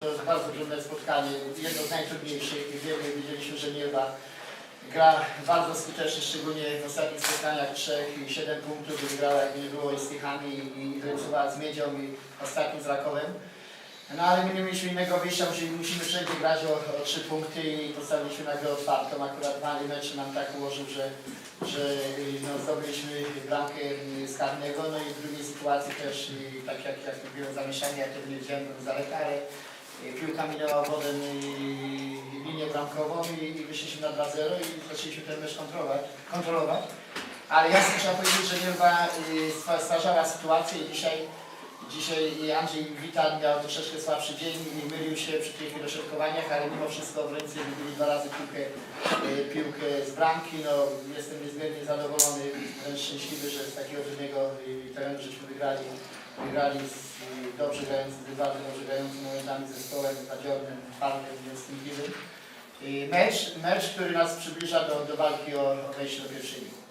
To jest bardzo trudne spotkanie, jedno z najtrudniejszych. Wiemy, widzieliśmy, że Nieba gra bardzo skutecznie, szczególnie w ostatnich spotkaniach 3 i 7 punktów wygrała, jak nie było i z Tychami i rysowała z Miedzią i ostatnim z Rakowem. No ale my nie mieliśmy innego wyjścia, musimy, wszędzie grać o, o 3 punkty i postawiliśmy na grę otwartą. Akurat mali mecz nam tak ułożył, że, że no, zdobyliśmy bramkę z karnego, no i w drugiej sytuacji też, y, tak jak, jak było zamieszanie, ja to nie widziałem z daleka, y, minęła wodę y, linię bramkową i, i wyszliśmy na 2-0 i zaczęliśmy ten mecz kontrolować. kontrolować. Ale jasno trzeba powiedzieć, że Nielba y, stwa- stwarzała sytuację i dzisiaj Dzisiaj Andrzej Witan miał troszeczkę słabszy dzień i mylił się przy tych dośrodkowaniach, ale mimo wszystko obrońcy wybili dwa razy piłkę, e, piłkę z bramki. No, jestem niezmiernie zadowolony, wręcz szczęśliwy, że z takiego trudnego terenu żeśmy wygrali, wygrali z e, dobrze grającym, bardzo dobrze grającym momentami zespołem zadziornym, nieskliwym. E, Mecz, mecz, który nas przybliża do, do walki o, o wejście do pierwszej ligi.